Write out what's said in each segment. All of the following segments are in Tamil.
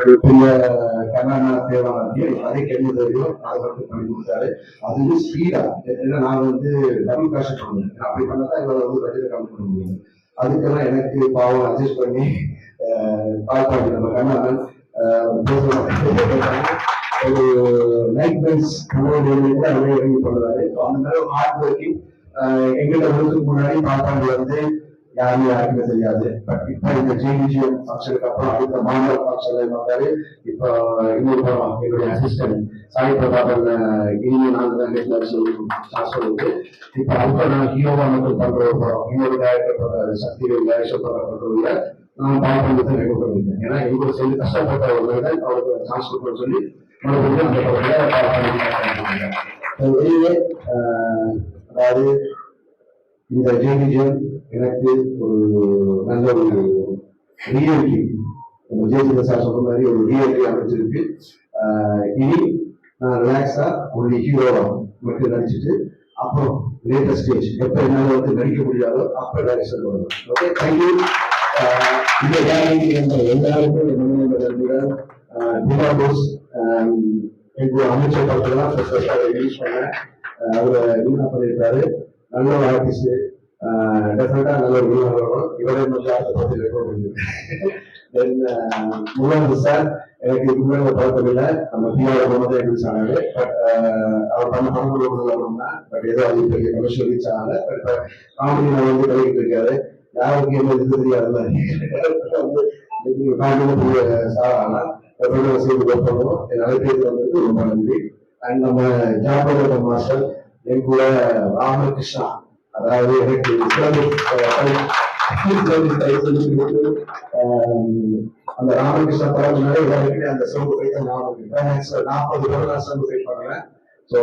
ஒரு பெரிய தேவை தேவாலயத்தையும் அதே கேள்வி தெரியும் மட்டும் பண்ணி கொடுத்தாரு. அது வந்து ஸ்பீடா ஏன்னா நான் வந்து டபுள் காசு பண்ணுவேன் அப்படி பண்ணதான் இவரை வந்து பட்ஜெட் கம்மி பண்ண முடியும். அதுக்கெல்லாம் எனக்கு பாவம் அட்ஜஸ்ட் பண்ணி கால் பண்ணி நம்ம கண்ணானன் ஒரு நைட் பென்ஸ் கூட அவரே இறங்கி பண்ணுறாரு அந்த மாதிரி ஹார்ட் ஒர்க்கிங் எங்கிட்ட வருவதுக்கு முன்னாடி பாப்பாங்க வந்து யாரும் யாருக்குமே தெரியாது பட் இப்ப இந்த ஜேவிஜிஎம் ஃபங்க்ஷனுக்கு அப்புறம் அடுத்த மாநில ஃபங்க்ஷன்ல இருந்தாரு இப்போ இன்னொரு படம் என்னுடைய அசிஸ்டன்ட் சாய் பிரதாபன் இனிமே நான் தான் கேட்கல சொல்லி நான் சொல்லுது இப்ப அடுத்த நான் ஹீரோவா மட்டும் பண்ற ஒரு படம் இன்னொரு டேரக்டர் பண்றாரு சக்திவேல் டேரக்டர் பண்றதுல நான் பாப்பா ரெடி பண்ணிருக்கேன் ஏன்னா எங்களுக்கு சேர்ந்து கஷ்டப்பட்ட ஒரு மனிதன் அவருக்கு சான்ஸ் கொடுக்கணும்னு சொல்லி மறுபடியும் அந்த படத்துல வெளியே அதாவது இந்த ஜேவிஜிஎம் எனக்கு ஒரு நல்ல ஒரு ரியல்டி ஜெயசிங்க சார் சொன்ன மாதிரி ஒரு ரியல்டி அமைச்சிருக்கு இனி நான் ரிலாக்ஸா ஒரு ஹீரோவா மட்டும் நடிச்சிட்டு அப்புறம் லேட்டஸ்ட் ஸ்டேஜ் எப்ப என்னால வந்து நடிக்க முடியாதோ அப்ப டைரக்ஷன் வருவேன். ஓகே தேங்க்யூ இந்த வேலைக்கு எல்லாருக்கும் என்னுடைய நன்றிகள் தினா போஸ் எங்க அமைச்சர் பக்கத்தில் ஸ்பெஷலாக ரிலீஸ் பண்ணேன். ஆஹ் அவரை வீணா பண்ணியிருக்காரு. நல்ல ஒரு ஆர்டிஸ்ட் டெஃபினட்டா நல்ல ஒரு வீணா வரும். இவரே கொஞ்சம் ஆசைப்பட்டு ரெக்கார்ட் பண்ணியிருக்கேன் சார் எனக்கு இதுக்கு முன்னாடி பழக்கம் இல்லை. நம்ம பிஆர் போனது எங்களுக்கு சொன்னாரு பட் அவர் பண்ண படங்கள் முதல்ல பட் ஏதோ அது பெரிய கமர்ஷியல் ரீச் ஆகல. பட் காமெடி நான் வந்து கழிக்கிட்டு இருக்காரு. யாருக்கு என்ன இது தெரியாதுல்ல. வந்து காமெடி பெரிய சார் ஆனா எப்பவுமே செய்து கொடுப்போம் என் அழைப்பேது வந்ததுக்கு ரொம்ப நன்றி. அண்ட் நம்ம ஜாபக மாஸ்டர் என் கூட ராமகிருஷ்ணா. அதாவது எனக்கு சொல்லி கொடுத்து அந்த ராமகிருஷ்ணா படம் முன்னாடி அந்த சவுண்ட் ஃபைட் ஞாபகம் நாற்பது பேர் நான் சவுண்ட் ஃபைட் ஸோ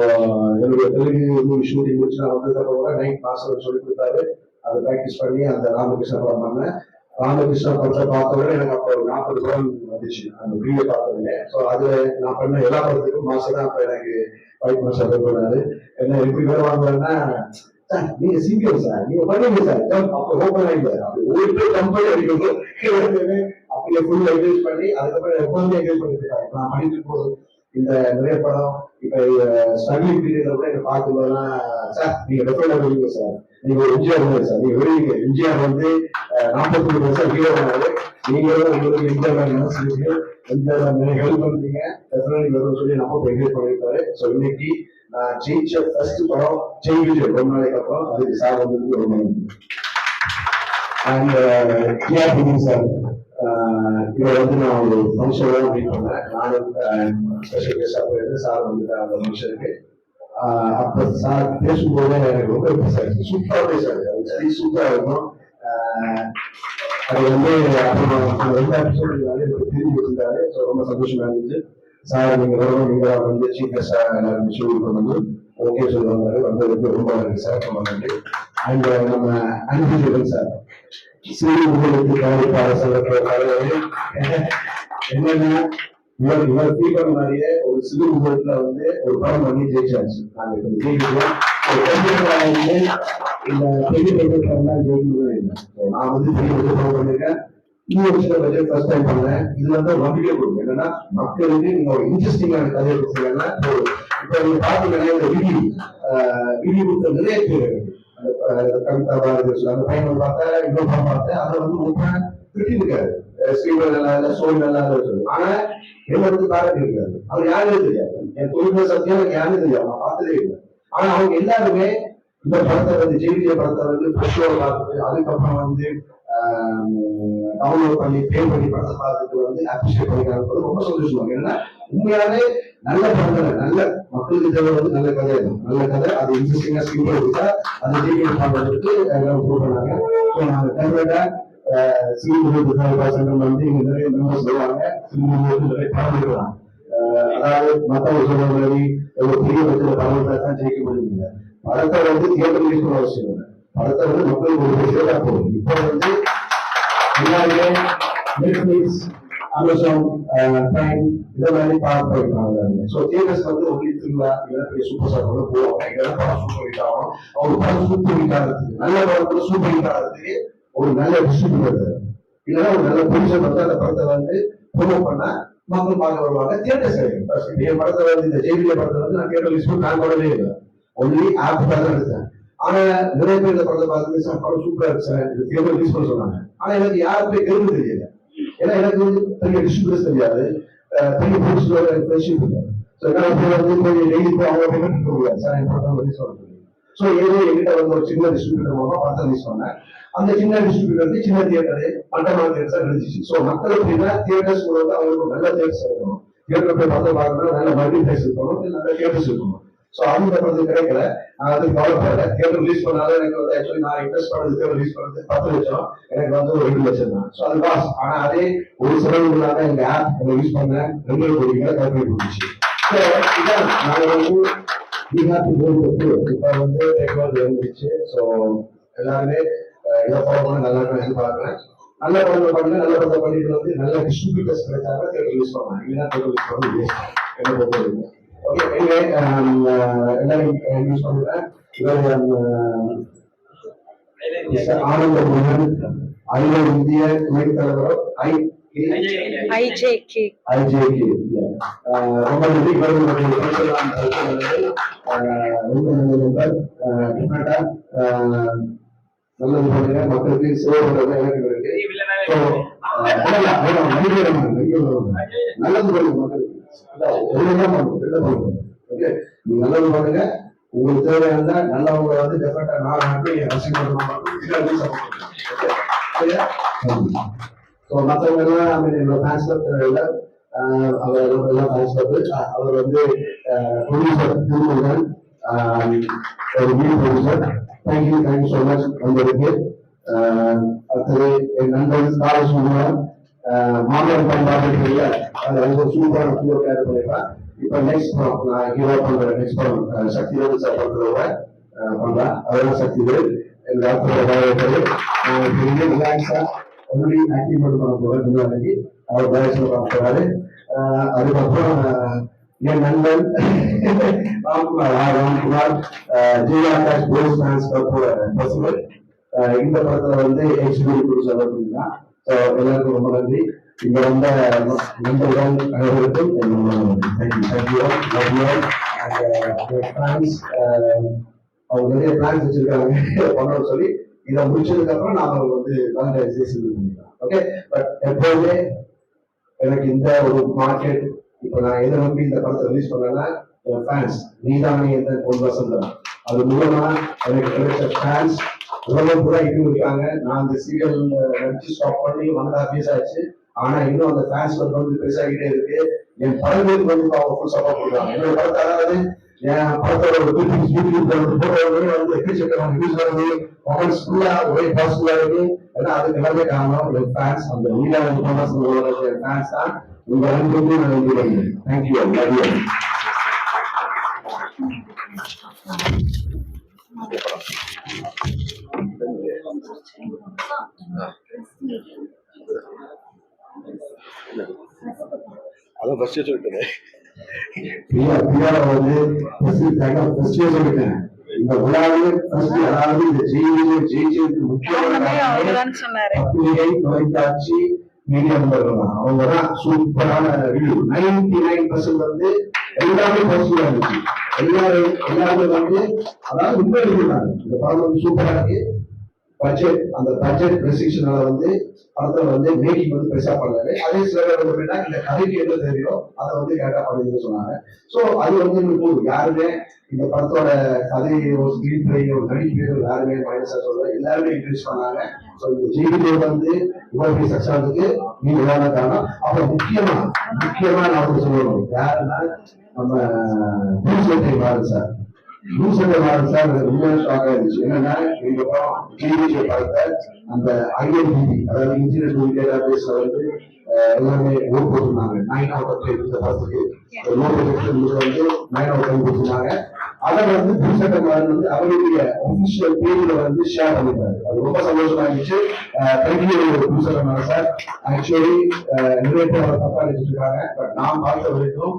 என்னுடைய தெலுங்கு மூவி ஷூட்டிங் முடிச்சு நான் வந்ததுக்கு கூட நைட் மாஸ்டர் சொல்லி கொடுத்தாரு. அதை ப்ராக்டிஸ் பண்ணி அந்த ராமகிருஷ்ணா படம் பண்ணேன். ராமகிருஷ்ணா படத்தை பார்த்தவரை எனக்கு அப்போ ஒரு நாற்பது படம் வந்துச்சு. அந்த வீடியோ பார்த்ததுல ஸோ அது நான் பண்ண எல்லா படத்துக்கும் மாசம் தான் அப்போ எனக்கு பைக் மாஸ்டர் பண்ணாரு என்ன எப்படி பேர் வாங்குவேன்னா சார் நீங்க சீக்கிரம் சார் நீங்க பண்ணுங்க சார் அப்ப ஓப்பன் ஆயிடுங்க ஒரு பேர் கம்பெனி அப்படியே ஃபுல் என்கரேஜ் பண்ணி அதுக்கப்புறம் எப்போதுமே என்கரேஜ் பண்ணிட்டு நான் பண்ணிட்டு போகுது இந்த நிறைய படம் இப்ப ஸ்ட்ரகிளிங் பீரியட்ல கூட என்ன பார்க்கும்போதெல்லாம் சார் நீங்க டெஃபரெண்டா வருவீங்க சார். நீங்க ஒரு எம்ஜிஆர் மாதிரி சார். நீங்க வருவீங்க எம்ஜிஆர் வந்து நாற்பத்தி வருஷம் ஹீரோ பண்ணாரு நீங்களும் உங்களுக்கு எம்ஜிஆர் மாதிரி எம்ஜிஆர் ஹெல்ப் பண்றீங்க. சொல்லி நம்ம என்கரேஜ் பண்ணியிருக்காரு ஸோ இன்னைக்கு ஜெயிச்ச ஃபர்ஸ்ட் படம் ஜெய் விஜய் ரொம்ப நாளைக்கு அப்புறம் அதுக்கு சார் வந்து ரொம்ப அண்ட் கேஆர் பிடிங் சார் இதை வந்து நான் ஒரு ஃபங்க்ஷன்ல மீட் பண்ணேன் நானும் ஸ்பெஷல் கெஸ்டாக போயிருந்து சார் வந்து அந்த ஃபங்க்ஷனுக்கு அப்போ சார் பேசும்போது எனக்கு ரொம்ப பேசாச்சு சூப்பராக பேசாது அது சரி சூப்பராக இருக்கும். அது வந்து அப்புறம் அந்த எபிசோடு திரும்பி வச்சிருந்தாரு. ஸோ ரொம்ப சந்தோஷமா இருந்துச்சு. சார் நீங்க வரணும் நீங்க வந்து சீஃப் சார் எல்லாரும் ஷூ கொண்டு வந்து ஓகே சொல்லுவாங்க. வந்ததுக்கு ரொம்ப நன்றி சார் ரொம்ப நன்றி. அண்ட் நம்ம அனுப்பிச்சிருக்கோம் சார். சிறு உங்களுக்கு கவனிப்பாக சொல்லப்படுறாரு என்னன்னா இவர் இவர் ஃபீல் மாதிரியே ஒரு சிறு வந்து ஒரு படம் பண்ணி ஜெயிச்சாச்சு. நாங்க வந்து இந்த பெரிய பெரிய படம் தான் ஜெயிக்கணும் நான் வந்து பெரிய பெரிய படம் பண்ணிருக்கேன். இந்த ஃபர்ஸ்ட் டைம் பண்ணேன். இதுல வந்து நம்பிக்கை கொடுக்கும் என்னன்னா மக்களுக்கு நீங்க ஒரு இன்ட்ரெஸ்டிங்கான கதையை கொடுத்தீங்கன்னா இப்ப நீங்க பாத்தீங்கன்னா இந்த விடி விடி கொடுத்த நிறைய பேர் அந்த அஹ், அந்த பையன் பார்த்தா இன்னொரு படம் பார்த்தேன். அதை வந்து ரொம்ப திட்டி ஸ்ரீவர் நல்லா இல்ல சோழ் நல்லா இல்ல ஆனா என்ன காரணம் இருக்காரு. அவர் யாருமே தெரியாது. என் தொழில் சத்தியம் எனக்கு யாருமே தெரியாது. நான் பார்த்ததே இல்லை. ஆனா அவங்க எல்லாருமே இந்த படத்தை வந்து ஜெயிலிய படத்தை வந்து பிரஷோட பார்த்துட்டு அதுக்கப்புறம் வந்து டவுன்லோட் பண்ணி பே பண்ணி படத்தை பார்த்துட்டு வந்து அப்ரிஷியேட் பண்ணிக்கிறாங்க ரொம்ப சந்தோஷமா ஏன்னா உண்மையாவே நல்ல படங்கள் நல்ல மக்களுக்கு தேவை வந்து நல்ல கதை நல்ல கதை அது இன்ட்ரெஸ்டிங்கா ஸ்கிரிப்ட் கொடுத்தா அது ஜெயிலிய பண்றதுக்கு எல்லாம் ப்ரூவ் பண்ணாங்க. ஸோ நாங்கள் டெஃபினட்டா சிறுமுக சங்கம் வந்து இங்க நிறைய மெம்பர்ஸ் வருவாங்க. சிறுமுக நிறைய படம் அதாவது மத்தவங்க சொல்ற மாதிரி ஒரு பெரிய பட்சத்தில் படம் தான் ஜெயிக்க முடியும் படத்தை வந்து தியேட்டர் ரிலீஸ் பண்ண அவசியம் இல்லை. படத்தை வந்து மக்களுக்கு ஒரு விஷயம் தான் போகும். இப்போ வந்து எல்லாருமே நெட்ஃபிளிக்ஸ் அமேசான் பிரைம் இதை மாதிரி பார்க்க போயிருக்காங்க ஸோ தியேட்டர்ஸ் வந்து ஒன்லி திருவிழா இல்லை சூப்பர் ஸ்டார் கூட போவாங்க இதெல்லாம் படம் சூப்பர் ஹிட் ஆகும் அவங்க படம் சூப்பர் ஹிட் ஆகிறதுக்கு நல்ல படத்துல சூப்பர் ஹிட் ஆகிறதுக்கு ஒரு நல்ல டிஸ்ட்ரிபியூட்டர் இல்லைன்னா ஒரு நல்ல ப்ரொடியூசர் வந்து அந்த படத்தை வந்து ப்ரொமோட் பண்ணா மக்கள் பார்க்க வருவாங்க. தியேட்டர்ஸ் கிடைக்கும் என் படத்தை வந்து இந்த படத்தை வந்து நான் தியேட்டர் லிஸ்ட் நான் போடவே இல்லை ஒன்லி ஆப் தான் எடுத்தேன். ஆனா நிறைய பேர் இந்த படத்தை பார்த்துட்டு சார் படம் சூப்பரா இருக்கு சார். இது தியேட்டர் ரிலீஸ் பண்ண சொன்னாங்க. ஆனா எனக்கு யாருக்குமே தெரிஞ்சு தெரியல. ஏன்னா எனக்கு பெரிய டிஸ்ட்ரிபியூட்டர்ஸ் தெரியாது. பெரிய ப்ரொடியூசர் ஃப்ரெண்ட்ஷிப் இல்லை. ஸோ என்ன பேர் வந்து போய் டெய்லி போய் அவங்க பேமெண்ட் கொடுக்க முடியாது. சார் என் படம் ரிலீஸ் பண்ண ஸோ ஏதோ எங்கிட்ட வந்து ஒரு சின்ன டிஸ்ட்ரிபியூட்டர் மூலமா படத்தை ரிலீஸ் பண்ணேன். அந்த சின்ன டிஸ்ட்ரிபியூட்டர் வந்து சின்ன தியேட்டரு மண்டபம் தியேட்டர் இருந்துச்சு ஸோ மக்கள் எப்படின்னா தியேட்டர்ஸ் வந்து அவங்களுக்கு நல்ல தியேட்டர்ஸ் இருக்கணும் தியேட்டர் போய் படத்தை பார்க்கணும் நல்ல மல்டிபிளேஸ் இருக்கணும். நல்ல தியேட்டர்ஸ் இருக்கணும். ஸோ அந்த படத்து கிடைக்கல. நான் அது கவலைப்படல தியேட்டர் ரிலீஸ் பண்ணாலும் எனக்கு வந்து ஆக்சுவலி நான் இன்வெஸ்ட் பண்ணது தியேட்டர் ரிலீஸ் பண்ணது பத்து லட்சம். எனக்கு வந்து ஒரு ரெண்டு லட்சம் தான். ஸோ அது காசு ஆனால் அதே ஒரு செலவு இல்லாத எங்க ஆப் நம்ம யூஸ் பண்ண ரெண்டு கோடி மேல கொடுத்துச்சு ஸோ இதான். நாங்கள் வந்து we have to go வந்து டெக்னாலஜி வந்துருச்சு. ஸோ எல்லாருமே இதை ஃபாலோ பண்ண நல்லா இருக்கும் எதிர்பார்க்கிறேன். நல்ல படத்தை பண்ணுங்க நல்ல படத்தை பண்ணிட்டு வந்து நல்ல டிஸ்ட்ரிபியூட்டர்ஸ் கிடைச்சாங்க தேட்டர் யூஸ் பண்ணலாம். இல்லைன்னா தேட்டர் யூஸ் பண்ண முடியாது. என்ன பொறுத்த இவர் மிஸ்டர் ஆனந்த முருகன் அகில இந்திய துணைத் தலைவர் ஐ IJK. ஐஜேகே ரொம்ப நன்றி நல்லது பண்ணுங்க மக்களுக்கு சேவை பண்றது எனக்கு இருக்கு. நல்லது பண்ணுங்க மக்களுக்கு பண்ணுங்க, நல்லது பண்ணுங்க. Okay? நீங்க நல்லது பண்ணுங்க உங்களுக்கு தேவையான நல்லவங்க வந்து டெஃபினட்டா நான் நம்பி என் மற்றவங்க எல்லாம் ஐ மீன் என்னோட ஃபேன்ஸ் கிளப் இல்லை அவர் எல்லாம் ஃபேன்ஸ் அவர் வந்து ப்ரொடியூசர் திருமுருகன் ஒரு வீடு producer thank you thank you so much வந்திருக்கு அடுத்தது என் நண்பன் கால சுகுமார் மாமன் பண்பாடு இல்ல அது ரொம்ப சூப்பரான பூவை கேர் பண்ணிருக்கேன் இப்போ நெக்ஸ்ட் படம் நான் ஹீரோ பண்ற நெக்ஸ்ட் படம் சக்தி வந்து சார் பண்றவங்க பண்றேன் அதெல்லாம் சக்தி வேல் இந்த ஆத்திரம் பெரிய ரிலாக்ஸா ஆல்ரெடி ஆக்டிவ் பண்ண பண்ண போறேன் முன்னாடி அவர் டைரக்ஷன் பண்ண போறாரு. அதுக்கப்புறம் என் நண்பன் Ramkumar R Ramkumar Jayakash police fans கிளப்போட பசுவர் இந்த படத்துல வந்து எக்ஸிபியூட் ப்ரொடியூசர் அப்படின்னா எல்லாருக்கும் ரொம்ப நன்றி. இங்க வந்த நண்பர்கள் அனைவருக்கும் அண்ட் ஃபேன்ஸ் அவங்க நிறைய பிளான்ஸ் வச்சிருக்காங்க. பண்ணணும்னு சொல்லி இதை முடிச்சதுக்கு அப்புறம் நாம வந்து வேலண்டைன்ஸ் பண்ணிக்கலாம். ஓகே பட் எப்போதுமே எனக்கு இந்த ஒரு மார்க்கெட் இப்போ நான் எதை நம்பி இந்த படத்தை ரிலீஸ் பண்ணேன்னா என் ஃபேன்ஸ் நீதானே எந்த பொன் வசந்தம் அது மூலமா எனக்கு கிடைச்ச ஃபேன்ஸ் உலகம் பூரா இன்னும் இருக்காங்க நான் அந்த சீரியல் நடிச்சு ஸ்டாப் பண்ணி ஒன் அண்ட் ஹாஃப் ஆச்சு ஆனா இன்னும் அந்த ஃபேன்ஸ் வந்து வந்து பெருசாகிட்டே இருக்கு. என் படங்களுக்கு வந்து அவங்க ஃபுல் சப்போர்ட் கொடுக்குறாங்க. என்னோட படத்தை அதாவது என் படத்தோட ஒரு கிளிப்பிங்ஸ் யூடியூப்ல வந்து போடுறவங்க வந்து எக்கச்சக்கம் யூஸ் ஆகுது கமெண்ட்ஸ் ஃபுல்லா ஒரே பாசிட்டிவா இருக்கு. ஏன்னா அதுக்கு எல்லாமே காரணம் என் ஃபேன்ஸ் அந்த லீலா வந்து ஃபேன்ஸ் தான். உங்க அன்புக்கு நான் வந்து பண்ணுறேன் தேங்க்யூ லவ் அதான் ஃபர்ஸ்ட் சொல்லிட்டேன். வந்து இந்த விழாவில் அதாவது இந்த ஜெயிச்சதுக்கு முக்கியமான பத்திரிகை தொலைக்காட்சி மீடியா அவங்க தான் சூப்பரான ரிவ்யூ நைன்டி நைன் பர்சன்ட் வந்து எல்லாமே பாசிட்டிவா இருந்துச்சு எல்லாரும் எல்லாருமே வந்து அதாவது இந்த படம் சூப்பரா இருக்கு பட்ஜெட் அந்த பட்ஜெட் ரெஸ்ட்ரிக்ஷனால வந்து படத்தை வந்து மேக்கிங் வந்து பெருசா பண்ணாரு அதே சில பேர் வந்து எப்படின்னா இந்த கதைக்கு என்ன தெரியும் அதை வந்து கேட்டா பண்ணுங்கன்னு சொன்னாங்க. சோ அது வந்து எங்களுக்கு போதும். யாருமே இந்த படத்தோட கதையோ ஸ்கிரீன் பிளேயோ நடிப்பையோ யாருமே மைனஸா சொல்ல எல்லாருமே என்கரேஜ் பண்ணாங்க. ஸோ இந்த ஜெயிலே வந்து இவ்வளவு சக்ஸ் சக்சஸ் ஆனதுக்கு நீங்க வேலை காரணம். அப்புறம் முக்கியமா முக்கியமா நான் வந்து சொல்லணும். யாருன்னா நம்ம பூசட்டை பாரத் சார் பூசட்டை பாரத் சார் எனக்கு உண்மையான ஷாக் ஆயிருச்சு என்னன்னா நீங்க டிவி பார்த்த அந்த ஐஎன் ஐஎன்டிபி அதாவது இன்ஜினியர் மீடியா டேட்டாபேஸ்ல வந்து அஹ், எல்லாமே ஓட் போட்டிருந்தாங்க. நைன் அவுட் ஆஃப் டென் இந்த படத்துக்கு. ஓட் வந்து நைன் அவுட் டென் போட்டிருந்தாங்க. அதை வந்து பூசட்டை பாரத் வந்து அவருடைய ஒபிஷியல் பேஜ்ல வந்து ஷேர் பண்ணிருந்தாரு அது ரொம்ப சந்தோஷமா இருந்துச்சு. Thank you பூசட்டை sir. ஆக்சுவலி நிறைய பேர் தப்பா நினைச்சிட்டு பட் நான் பார்த்த வரைக்கும்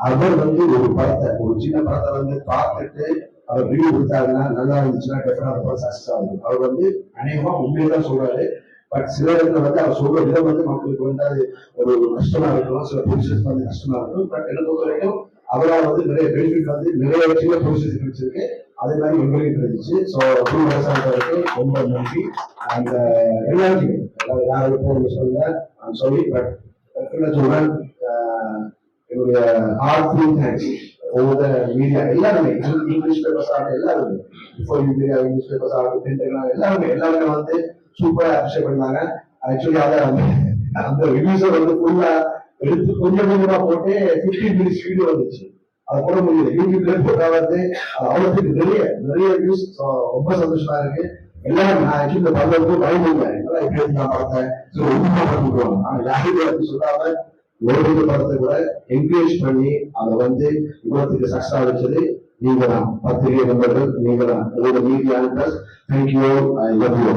அவர் வந்து ஒரு படத்தை ஒரு சின்ன படத்தை வந்து பார்த்துட்டு அவர் ரிவ்யூ கொடுத்தாருன்னா நல்லா இருந்துச்சுன்னா டெஃபினா படம் சக்சஸ் ஆகுது அவர் வந்து அநேகமா உண்மையதான் சொல்றாரு. பட் சில இடத்துல வந்து அவர் சொல்ற விதம் வந்து மக்களுக்கு வந்து அது ஒரு கஷ்டமா இருக்கும் சில பொசிஷன்ஸ் வந்து கஷ்டமா இருக்கும் பட் என்ன பொறுத்த வரைக்கும் அவரால் வந்து நிறைய பெனிஃபிட் வந்து நிறைய விஷயங்கள் பொசிஷன் கிடைச்சிருக்கு அதே மாதிரி எங்களுக்கு இருந்துச்சு ஸோ புது விவசாயத்திற்கு ரொம்ப நன்றி. அந்த எல்லாருக்கும் யாருக்கும் யாரும் சொல்ல சொல்லி பட் என்ன சொல்றேன். Uh, என்னுடைய ஹார்ட் ஃபுல் தேங்க்ஸ் ஒவ்வொரு மீடியா எல்லாருமே இங்கிலீஷ் பேப்பர்ஸ் ஆகட்டும் எல்லாருமே. இப்போ மீடியா இங்கிலீஷ் பேப்பர்ஸ் ஆகட்டும் பிரிண்ட் எல்லாருமே எல்லாருமே வந்து சூப்பராக அப்ரிஷியேட் பண்ணாங்க ஆக்சுவலி அதை அந்த ரிவ்யூஸை வந்து ஃபுல்லா எடுத்து கொஞ்சம் கொஞ்சமா போட்டு ஃபிஃப்டீன் மினிட்ஸ் வீடியோ வந்துச்சு. அதை போட முடியல யூடியூப்ல போட்டா வந்து அவ்வளோத்துக்கு நிறைய நிறைய வியூஸ் ரொம்ப சந்தோஷமா இருக்கு. எல்லாரும் நான் ஆக்சுவலி இந்த படம் பயந்துங்க எல்லாம் எப்படி நான் பார்த்தேன். ஸோ ரொம்ப பண்ணிக்குவாங்க சொல்லாம ஒரு படத்தை கூட என்கரேஜ் பண்ணி அதை வந்து இவ்வளவுக்கு சக்ஸஸ் வச்சது நீங்க தான் பத்திரிகை நண்பர்கள் நீங்க தான் உங்களோட media thank you I love you